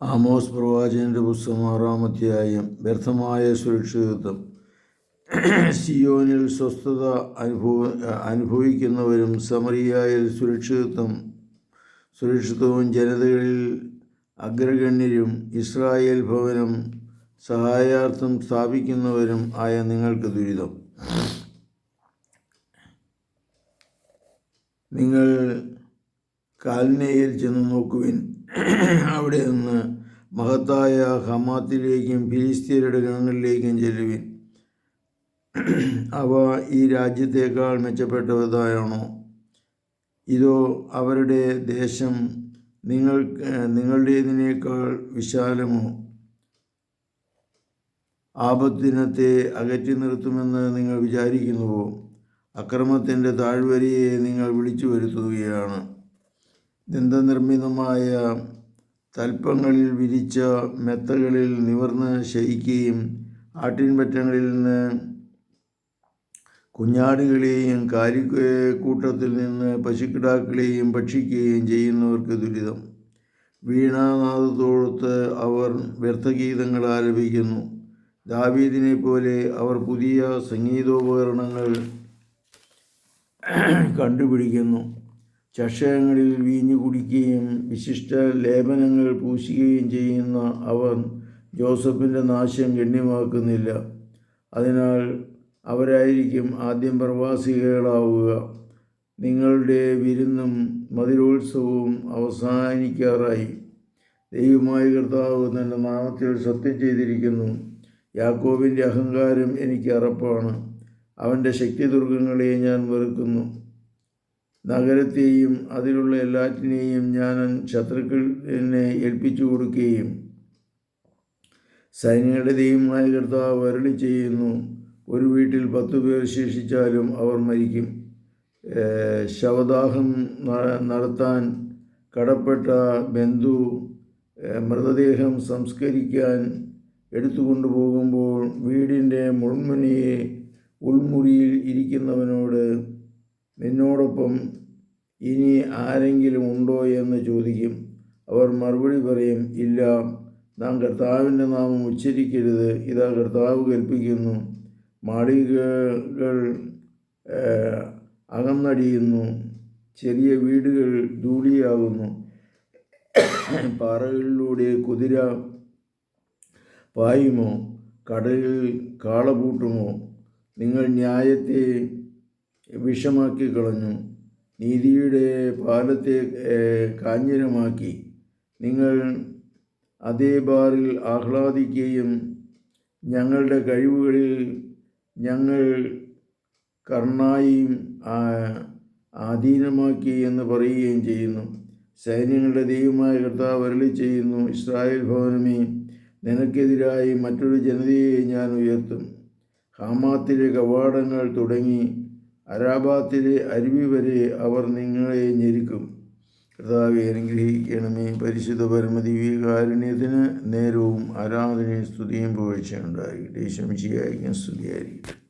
Amos പ്രവാചകന്റെ പുസ്തകം ആറാം അധ്യായം വ്യർത്ഥമായ സുരക്ഷിതത്വം. സിയോനിൽ സ്വസ്ഥത അനുഭവ അനുഭവിക്കുന്നവരും സമറിയായിൽ സുരക്ഷിതത്വം സുരക്ഷിതവും ജനതകളിൽ അഗ്രഗണ്യരും ഇസ്രായേൽ ഭവനം സഹായാർത്ഥം സ്ഥാപിക്കുന്നവരും ആയ നിങ്ങൾക്ക് ദുരിതം. നിങ്ങൾ കാൽനയിൽ ചെന്ന് നോക്കുവിൻ. അവിടെ നിന്ന് മഹത്തായ ഹമാത്തിലേക്കും ഫിലിസ്തീനയുടെ ഗണങ്ങളിലേക്കും ചെല്ലുവിൻ. അവ ഈ രാജ്യത്തേക്കാൾ മെച്ചപ്പെട്ടതായാണോ ഇതോ അവരുടെ ദേശം നിങ്ങൾ നിങ്ങളുടേതിനേക്കാൾ വിശാലമോ? ആപത്തിനത്തെ അകറ്റി നിർത്തുമെന്ന് നിങ്ങൾ വിചാരിക്കുന്നുവോ? അക്രമത്തിന്റെ താഴ്വരയെ നിങ്ങൾ വിളിച്ചു വരുത്തുകയാണ് ദന്തനിർമ്മിതമായ തൽപ്പങ്ങളിൽ വിരിച്ച മെത്തകളിൽ നിവർന്ന് ശയിക്കുകയും ആട്ടിൻപറ്റങ്ങളിൽ നിന്ന് കുഞ്ഞാടുകളെയും കാലിക്കൂട്ടത്തിൽ നിന്ന് പശുക്കിടാക്കളെയും ഭക്ഷിക്കുകയും ചെയ്യുന്നവർക്ക് ദുരിതം. വീണാനാദത്തോടൊത്ത് അവർ വ്യർത്ഥഗീതങ്ങൾ ആലപിക്കുന്നു. ദാവീദിനെ പോലെ അവർ പുതിയ സംഗീതോപകരണങ്ങൾ കണ്ടുപിടിക്കുന്നു. ചഷകങ്ങളിൽ വീഞ്ഞു കുടിക്കുകയും വിശിഷ്ട ലേപനങ്ങൾ പൂശുകയും ചെയ്യുന്ന അവർ ജോസഫിന്റെ നാശം ഗണ്യമാക്കുന്നില്ല. അതിനാൽ അവരായിരിക്കും ആദ്യം പ്രവാസികളാവുക. നിങ്ങളുടെ വിരുന്നും മധുരോത്സവവും അവസാനിക്കാറായി. ദൈവമായ കർത്താവ് തന്റെ നാമത്തിൽ സത്യം ചെയ്തിരിക്കുന്നു. യാക്കോബിന്റെ അഹങ്കാരം എനിക്ക് അറപ്പാണ്. അവന്റെ ശക്തിദുർഗങ്ങളെ ഞാൻ വെറുക്കുന്നു. നഗരത്തെയും അതിലുള്ള എല്ലാറ്റിനെയും ഞാൻ ശത്രുക്കളിനെ ഏൽപ്പിച്ചു കൊടുക്കുകയും സൈന്യങ്ങളുടെ ദൈവമായ കർത്താവ് വരളി ചെയ്യുന്നു. ഒരു വീട്ടിൽ പത്തു പേർ ശേഷിച്ചാലും അവർ മരിക്കും. ശവദാഹം നടത്താൻ കടപ്പെട്ട ബന്ധു മൃതദേഹം സംസ്കരിക്കാൻ എടുത്തുകൊണ്ടു പോകുമ്പോൾ വീടിന്റെ മുൾമുനയെ ഉൾമുറിയിൽ ഇരിക്കുന്നവനോട് നിന്നോടൊപ്പം ഇനി ആരെങ്കിലും ഉണ്ടോ എന്ന് ചോദിക്കും. അവർ മറുപടി പറയും ഇല്ല നാം കർത്താവിന്റെ നാമം ഉച്ചരിക്കരുത്. ഇതാ കർത്താവ് കൽപ്പിക്കുന്നു. മാളികകൾ അകന്നടിയുന്നു. ചെറിയ വീടുകൾ ധൂളിയാകുന്നു. പാറകളിലൂടെ കുതിര പായുമോ? കടലിൽ കാളപൂട്ടുമോ നിങ്ങൾ ന്യായത്തെ വിഷമാക്കി കളഞ്ഞു. നീതിയുടെ പാലത്തെ കാഞ്ഞിരമാക്കി. നിങ്ങൾ അതേ ബാറിൽ ആഹ്ലാദിക്കുകയും ഞങ്ങളുടെ കഴിവുകളിൽ ഞങ്ങൾ കർണായും ആധീനമാക്കി എന്ന് പറയുകയും ചെയ്യുന്നു. സൈന്യങ്ങളുടെ ദൈവമായ കർത്താവ് അരളി ചെയ്യുന്നു ഇസ്രായേൽ ഭവനമേ നിനക്കെതിരായി മറ്റൊരു ജനതയെ ഞാൻ ഉയർത്തും. ഹാമാത്തിലെ കവാടങ്ങൾ തുടങ്ങി അരാബാത്തിലെ അരുവി വരെ അവർ നിങ്ങളെ ഞെരുക്കും. കർത്താവെ അനുഗ്രഹിക്കണമേ. പരിശുദ്ധ പരമദിവ്യകാരുണ്യത്തിന് നേരവും ആരാധനയും സ്തുതിയും പുകഴ്ചയുണ്ടായിരിക്കട്ടെ ശംശിയായിരിക്കും സ്തുതിയായിരിക്കട്ടെ.